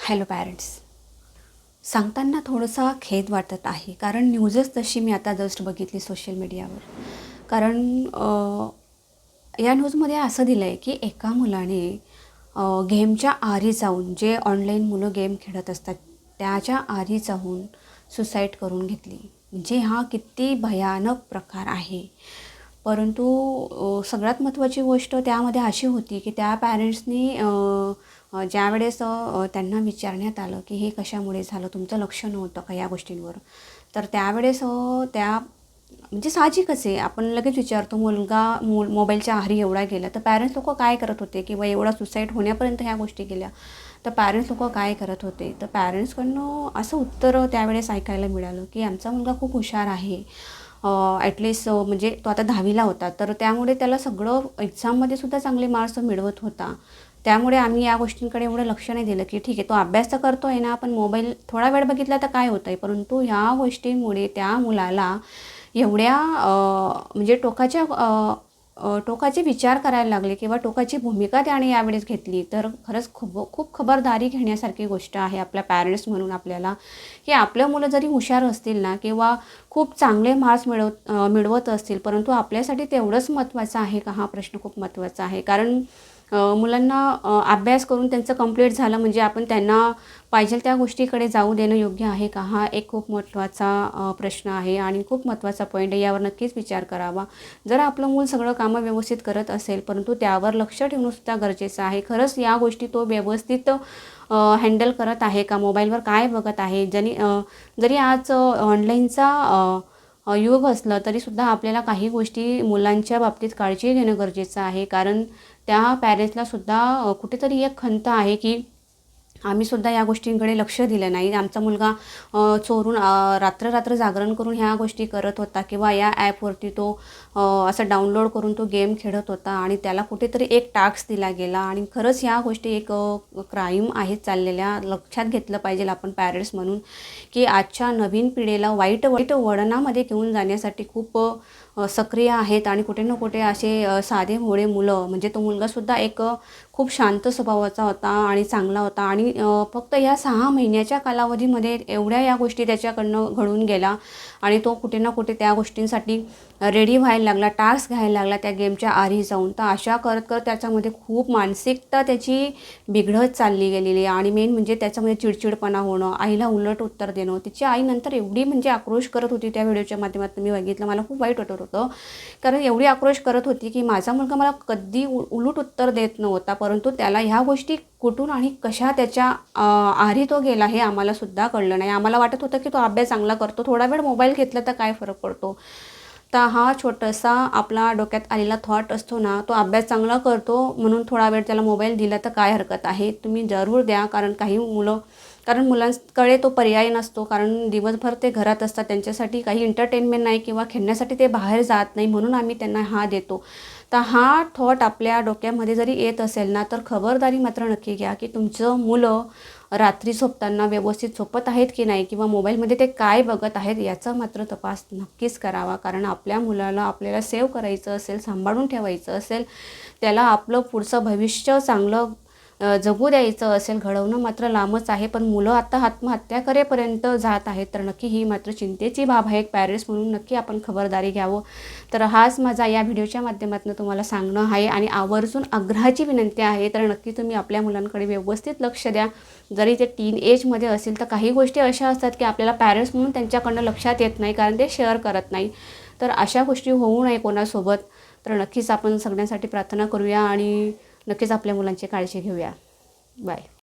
Hello parents सांगताना थोडंसा खेद वाटत आहे कारण न्यूजच तशी मी आता जस्ट बघितली सोशल मीडियावर कारण या न्यूजमध्ये असं दिलं आहे की एका मुलाने गेमच्या आरी जाऊन जे ऑनलाईन मुलं गेम खेळत असतात त्याच्या आरी जाऊन सुसाईड करून घेतली. म्हणजे हा किती भयानक प्रकार आहे. परंतु सगळ्यात महत्त्वाची गोष्ट त्यामध्ये अशी होती की त्या पॅरेंट्सनी ज्यावेळेस त्यांना विचारण्यात आलं की हे कशामुळे झालं तुमचं लक्ष नव्हतं का या गोष्टींवर? तर त्यावेळेस त्या म्हणजे साहजिकच आहे. आपण लगेच विचारतो मुलगा मो मोबाईलच्या आहारी एवढा गेला तर पॅरेंट्स लोक काय करत होते? किंवा एवढा सुसाईड होण्यापर्यंत ह्या गोष्टी गेल्या तर पॅरेंट्स लोक काय करत होते? तर पॅरेंट्सकडनं असं उत्तर त्यावेळेस ऐकायला मिळालं की आमचा मुलगा खूप हुशार आहे. ॲटलिस्ट म्हणजे तो आता दहावीला होता तर त्यामुळे त्याला सगळं एक्झाममध्ये सुद्धा चांगले मार्क्स मिळवत होता. त्यामुळे आम्ही या गोष्टींकडे एवढं लक्ष नाही दिलं की ठीक आहे तो अभ्यास तर करतो आहे ना आपण मोबाईल थोडा वेळ बघितला तर काय होतं आहे परंतु ह्या गोष्टींमुळे त्या मुलाला एवढ्या म्हणजे टोकाच्या टोकाचे विचार करायला लागले किंवा टोकाची भूमिका त्याने यावेळेस घेतली तर खरंच खूप खूप खबरदारी घेण्यासारखी गोष्ट आहे आपल्या पॅरेंट्स म्हणून आपल्याला की आपलं मुलं जरी हुशार असतील ना किंवा खूप चांगले मार्क्स मिळवत मिळवत असतील परंतु आपल्यासाठी तेवढंच महत्त्वाचं आहे का? हा प्रश्न खूप महत्त्वाचा आहे. कारण मुलांना अभ्यास करून त्यांचं कंप्लीट झालं म्हणजे आपण त्यांना पाहिजे त्या गोष्टीकडे जाऊ देणं योग्य आहे का? हा एक खूप महत्त्वाचा प्रश्न आहे आणि खूप महत्त्वाचा पॉईंट आहे. यावर नक्कीच विचार करावा. जर आपलं मूल सगळं कामं व्यवस्थित करत असेल परंतु त्यावर लक्ष ठेवणंसुद्धा गरजेचं आहे. खरंच या गोष्टी तो व्यवस्थित हँडल करत आहे का? मोबाईलवर काय बघत आहे? जरी जरी आज ऑनलाईनचा युग असलं तरीसुद्धा आपल्याला काही गोष्टी मुलांच्या बाबतीत काळजी घेणं गरजेचं आहे. कारण त्या पॅरेंट्सला सुद्धा कुठेतरी एक खंत आहे की आम्ही सुद्धा या गोष्टींकडे लक्ष दिलं नाही. आमचा मुलगा चोरून रात्र रात्र जागरण करून ह्या गोष्टी करत होता किंवा या ॲपवरती तो असं डाउनलोड करून तो गेम खेळत होता आणि त्याला कुठेतरी एक टास्क दिला गेला आणि खरंच ह्या गोष्टी एक क्राईम आहेत चाललेल्या. लक्षात घेतलं पाहिजे आपण पॅरेंट्स म्हणून की आजच्या नवीन पिढीला वाईट वाईट वळणामध्ये घेऊन जाण्यासाठी खूप सक्रिय आहेत आणि कुठे ना कुठे असे साधे भोळे मुलं म्हणजे तो मुलगासुद्धा एक खूप शांत स्वभावाचा होता आणि चांगला होता आणि फक्त या सहा महिन्याच्या कालावधीमध्ये एवढ्या या गोष्टी त्याच्याकडनं घडून गेला आणि तो कुठे ना कुठे त्या गोष्टींसाठी रेडी व्हायला लागला टास्क घ्यायला लागला त्या गेमच्या आरी जाऊन. तर अशा करत करत त्याच्यामध्ये खूप मानसिकता त्याची बिघडत चालली गेलेली आहे आणि मेन म्हणजे त्याच्यामध्ये चिडचिडपणा होणं आईला उलट उत्तर देणं. तिची आई नंतर एवढी म्हणजे आक्रोश करत होती त्या व्हिडिओच्या माध्यमातून. मी बघितलं मला खूप वाईट वाटत होतं. कारण एवढी आक्रोश करत होती की माझा मुलगा मला कधी उ उलट उत्तर देत नव्हता. परंतु त्याला ह्या गोष्टी कुठून आणि कशा त्याच्या आहारी तो गेला हे आम्हाला सुद्धा कळलं नाही. आम्हाला वाटत होतं की तो अभ्यास चांगला करतो. थोडा वेळ मोबाईल घेतला तर काय फरक पडतो? तर हा छोटासा आपला डोक्यात आलेला थॉट असतो ना तो अभ्यास चांगला करतो म्हणून थोडा वेळ त्याला मोबाईल दिला तर काय हरकत आहे? तुम्ही जरूर द्या. कारण काही मुलं कारण मुलांकडे तो पर्याय नसतो कारण दिवसभर ते घरात असतात त्यांच्यासाठी काही एंटरटेनमेंट नाही किंवा खेळण्यासाठी ते बाहेर जात नाही म्हणून आम्ही त्यांना हा देतो. तर हा थॉट आपल्या डोक्यामध्ये जरी येत असेल ना तर खबरदारी मात्र नक्की घ्या की तुमचं मुलं रात्री झोपताना व्यवस्थित झोपत आहेत की नाही किंवा मोबाईलमध्ये ते काय बघत आहेत याचा मात्र तपास नक्कीच करावा. कारण आपल्या मुलाला आपल्याला सेव्ह करायचं असेल सांभाळून ठेवायचं असेल त्याला आपलं पुढचं भविष्य चांगलं जगू द्यायचं असेल घडवणं मात्र लांबच आहे पण मुलं आता आत्महत्या करेपर्यंत जात आहेत तर नक्की ही मात्र चिंतेची बाब आहे एक पॅरेंट्स म्हणून नक्की आपण खबरदारी घ्यावं. तर हाच माझा या व्हिडिओच्या माध्यमातून तुम्हाला सांगणं आहे आणि आवर्जून आग्रहाची विनंती आहे तर नक्की तुम्ही आपल्या मुलांकडे व्यवस्थित लक्ष द्या. जरी ते टीन एजमध्ये असेल तर काही गोष्टी अशा असतात की आपल्याला पॅरेंट्स म्हणून त्यांच्याकडनं लक्षात येत नाही कारण ते शेअर करत नाही. तर अशा गोष्टी होऊ नये कोणासोबत. तर नक्कीच आपण सगळ्यांसाठी प्रार्थना करूया आणि नक्कीच आपल्या मुलांची काळजी घेऊया. बाय